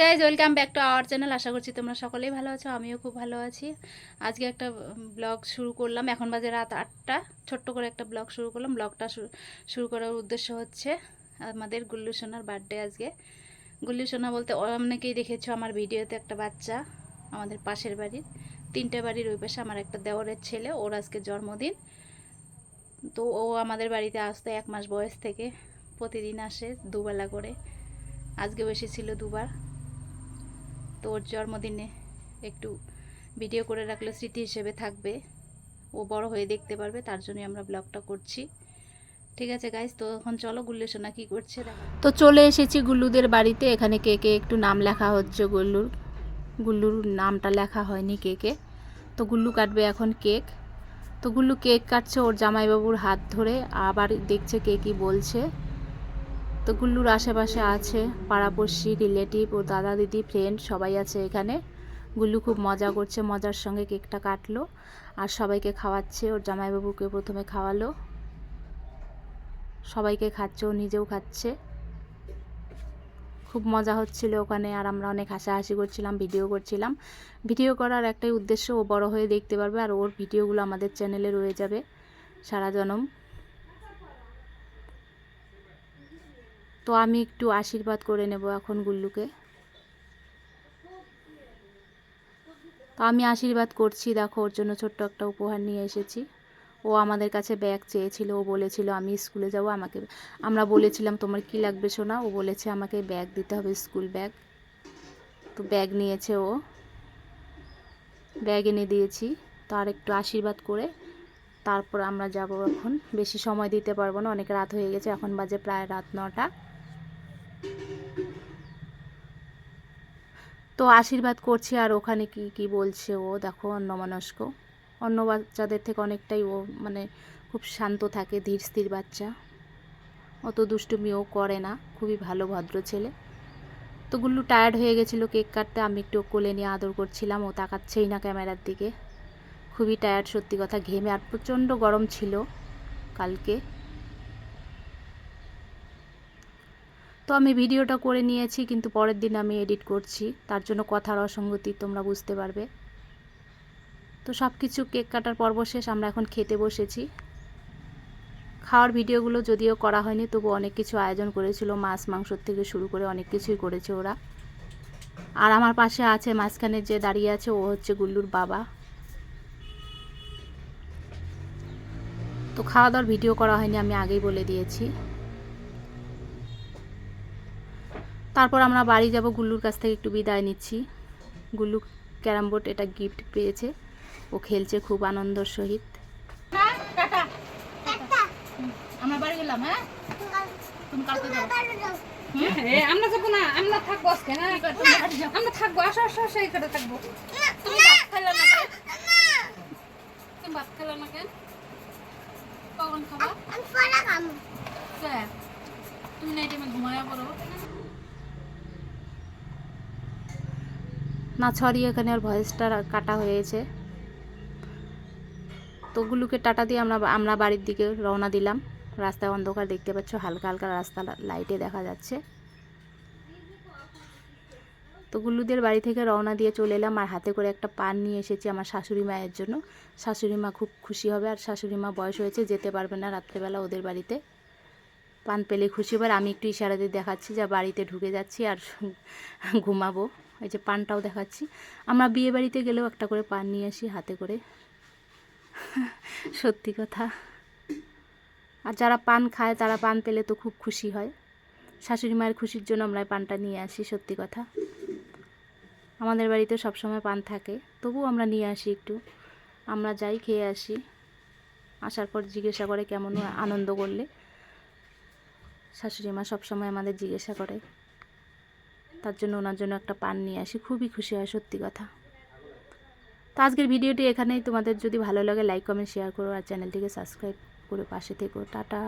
Guys welcome back to our channel আশা করছি তোমরা সকলেই ভালো আছো, আমিও খুব ভালো আছি। আজকে একটা ব্লগ শুরু করলাম। এখন বাজে রাত আটটা। ছোট্ট করে একটা ব্লগ শুরু করলাম। ব্লগটা শুরু করার উদ্দেশ্য হচ্ছে আমাদের গুল্লু সোনার বার্থডে আজকে। গুল্লু সোনা বলতে অনেকেই দেখেছ আমার ভিডিওতে একটা বাচ্চা আমাদের পাশের বাড়ির। তিনটে বাড়ির ওই পাশে আমার একটা দেওরের ছেলে, ওর আজকে জন্মদিন। তো ও আমাদের বাড়িতে আসতো এক মাস বয়স থেকে প্রতিদিন আসে দুবেলা করে। আজকেও এসেছিল দুবার। তো ওর জন্মদিনে একটু ভিডিও করে রাখলে স্মৃতি হিসেবে থাকবে। ও বড় হয়ে দেখতে পারবে, তার জন্যই আমরা ব্লগটা করছি। ঠিক আছে গাইজ তো এখন চলো গুল্লু সোনা কী করছে তো চলে এসেছি গুল্লুদের বাড়িতে, এখানে কেকে একটু নাম লেখা হচ্ছে গুল্লুর। গুল্লুর নামটা লেখা হয়নি কেকে তো গুল্লু কাটবে এখন কেক। তো গুল্লু কেক কাটছে ওর জামাইবাবুর হাত ধরে, আবার দেখছে কে কী বলছে। তো গুল্লুর আশেপাশে আছে, পাড়াপড়শি, রিলেটিভ ও দাদা, দিদি ফ্রেন্ড সবাই আছে এখানে। গুল্লু খুব মজা করছে, মজার সঙ্গে কেকটা কাটলো আর সবাইকে খাওয়াচ্ছে। ওর জামাইবাবুকে প্রথমে খাওয়ালো। সবাইকে খাচ্ছে, ও নিজেও খাচ্ছে। খুব মজা হচ্ছিল ওখানে আর আমরা অনেক হাসাহাসি করছিলাম, ভিডিও করছিলাম। ভিডিও করার একটাই উদ্দেশ্য, ও বড় হয়ে দেখতে পারবে আর ওর ভিডিওগুলো আমাদের চ্যানেলে রয়ে যাবে। সারা জনম। তো আমি একটু আশীর্বাদ করে নেব এখন গুল্লুকে। তো আমি আশীর্বাদ করছি, দেখো ওর জন্য ছোট্ট একটা উপহার নিয়ে এসেছি। ও আমাদের কাছে ব্যাগ চেয়েছিল, ও বলেছিল আমি স্কুলে যাব, আমাকে আমরা বলেছিলাম, তোমার কি লাগবে শোনা ও বলেছে, আমাকে ব্যাগ দিতে হবে, স্কুল ব্যাগ। তো ব্যাগ নিয়েছে ও। ব্যাগ এনে দিয়েছি, তো আর একটু আশীর্বাদ করে তারপর আমরা যাব এখন। বেশি সময় দিতে পারব না, অনেক রাত হয়ে গেছে, এখন বাজে প্রায় রাত নটা। তো আশীর্বাদ করছে আর ওখানে কি কি বলছে ও, দেখো অন্যমনস্ক। অন্য বাচ্চাদের থেকে অনেকটাই ও মানে খুব শান্ত থাকে, ধীর স্থির বাচ্চা। অত দুষ্টুমিও করে না, খুবই ভালো ভদ্র ছেলে। তো গুল্লু টায়ার্ড হয়ে গেছিল কেক কাটতে, আমি একটু কোলে নিয়ে আদর করছিলাম, ও তাকাচ্ছেই না ক্যামেরার দিকে। খুবই টায়ার্ড সত্যি কথা, ঘেমে আর প্রচণ্ড গরম ছিল কালকে। তো আমি ভিডিওটা করে নিয়েছি, কিন্তু পরের দিন আমি এডিট করছি। তার জন্য কথার অসঙ্গতি তোমরা বুঝতে পারবে। তো সব কিছু কেক কাটার পর্ব শেষ, আমরা এখন খেতে বসেছি। খাওয়ার ভিডিওগুলো যদিও করা হয়নি, তবু অনেক কিছু আয়োজন করেছিল। মাছ মাংসর থেকে শুরু করে অনেক কিছুই করেছে ওরা। আর আমার পাশে আছে, মাঝখানে যে দাঁড়িয়ে আছে, ও হচ্ছে গুল্লুর বাবা। তো খাওয়া দাওয়ার ভিডিও করা হয়নি, আমি আগেই বলে দিয়েছি। তারপর আমরা বাড়ি যাব গুল্লুর কাছ থেকে একটু বিদায় নিচ্ছি। গুল্লু ক্যারাম বোর্ড এটা গিফট পেয়েছে। ও খেলছে খুব আনন্দর সহিত। আমরা বাড়ি গেলাম হ্যাঁ? তুমি কালকে যাও। আমরা যাব। না আমরা থাকব আজকে না। আমরা থাকব আসো আসো আসো এখানে থাকব। তুমি ভাত খাইলে না কেন? তুমি ভাত খাইলে না কেন? কখন খাবা? তুমি না এই ঘুমায়া পড়ো। না ছড়িয়ে এখানে ওর ভয়েসটা কাটা হয়েছে। তো গুলুকে টাটা দিয়ে আমরা আমরা বাড়ির দিকে রওনা দিলাম। রাস্তায় অন্ধকার দেখতে পাচ্ছ, হালকা হালকা রাস্তা লাইটে দেখা যাচ্ছে। তো গুল্লুদের বাড়ি থেকে রওনা দিয়ে চলে এলাম আর হাতে করে একটা পান নিয়ে এসেছি আমার শাশুড়ি মায়ের জন্য। শাশুড়ি মা খুব খুশি হবে আর শাশুড়ি মা বয়স হয়েছে, যেতে পারবে না রাত্রেবেলা ওদের বাড়িতে। পান পেলে খুশি হবে আর আমি একটু ইশারা দিয়ে দেখাচ্ছি যা বাড়িতে ঢুকে যাচ্ছি আর ঘুমাবো। এই যে পানটাও দেখাচ্ছি। আমরা বিয়ে বাড়িতে গেলেও একটা করে পান নিয়ে আসি হাতে করে। সত্যি কথা। আর যারা পান খায়, তারা পান পেলে তো খুব খুশি হয়। শাশুড়ি মায়ের খুশির জন্য আমরা পানটা নিয়ে আসি, সত্যি কথা। আমাদের বাড়িতে সবসময় পান থাকে। তবু আমরা নিয়ে আসি একটু। আমরা যাই খেয়ে আসি। আসার পর জিজ্ঞাসা করে কেমন আনন্দ করলে। শাশুড়ি মা সবসময় আমাদের জিজ্ঞাসা করে। তার জন্য ওনার জন্য একটা পান নিয়ে আসি, খুবই খুশি হয় সত্যি কথা। তো আজকের ভিডিওটি এখানেই। তোমাদের যদি ভালো লাগে লাইক কমেন্ট শেয়ার করো আর চ্যানেলটিকে সাবস্ক্রাইব করে পাশে থেকো। টাটা।